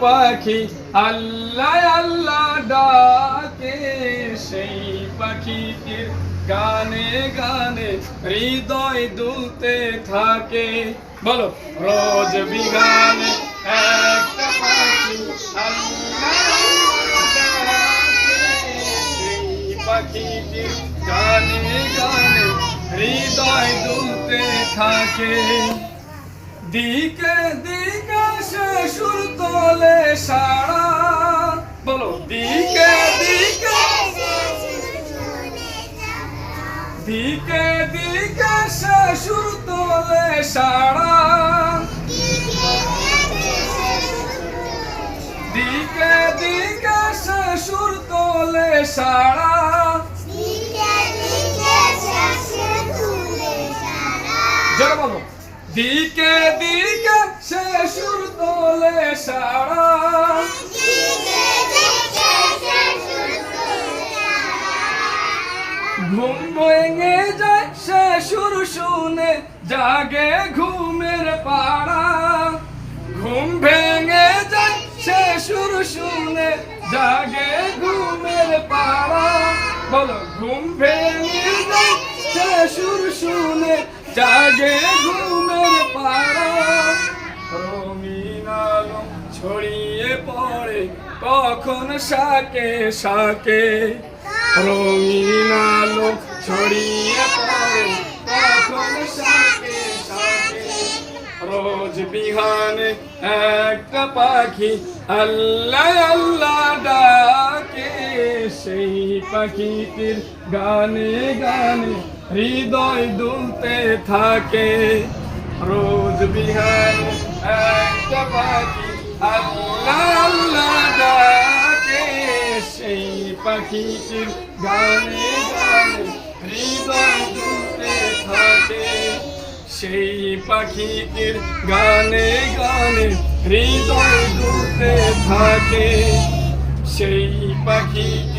পাখি, আল্লাহ আল্লাহ ডাকে। সেই পাখিটির গানে গানে হৃদয় দুলতে থাকে। বলো, রোজ বিগানে একটা পাখি পাখিটির গানে গানে হৃদয় দুলতে থাকে। দিকে দিকে সে সুর তোলে সারা। বলো, দিকে দিকে। দিকে দিকে সে সুর তোলে সারা। দিকে দিকে সে সুর তোলে সারা। দিকে দিকে সে সুর তোলে সারা। ঘুম ভেঙে যায়, সে সুর শুনে জাগে ঘুমের পাড়া। ঘুম ভেঙে যায়, সে সুর শুনে জাগে ঘুমের পাড়া। বলো, ঘুম ভেঙে যায়, সে সুর শুনে জাগে ঘুমের পাড়া। ছড়িয়ে পড়ে, কখন শাকে শাকে? রঙিন আলো ছড়িয়ে পড়ে, কখন শাকে শাকে? রোজ বিহানে একটা পাখি আল্লাহ আল্লাহ ডাকে, সেই পাখিটির গানে গানে হৃদয় দুলতে থাকে। রোজ বিহানে একটা পাখি আল্লাহ আল্লাহ ডাকে, সেই পাখিটির গানে গানে, হৃদয় দুলতে থাকে সেই পাখিটির গানে গানে হৃদয় দুলতে থাকে, সেই পাখিটির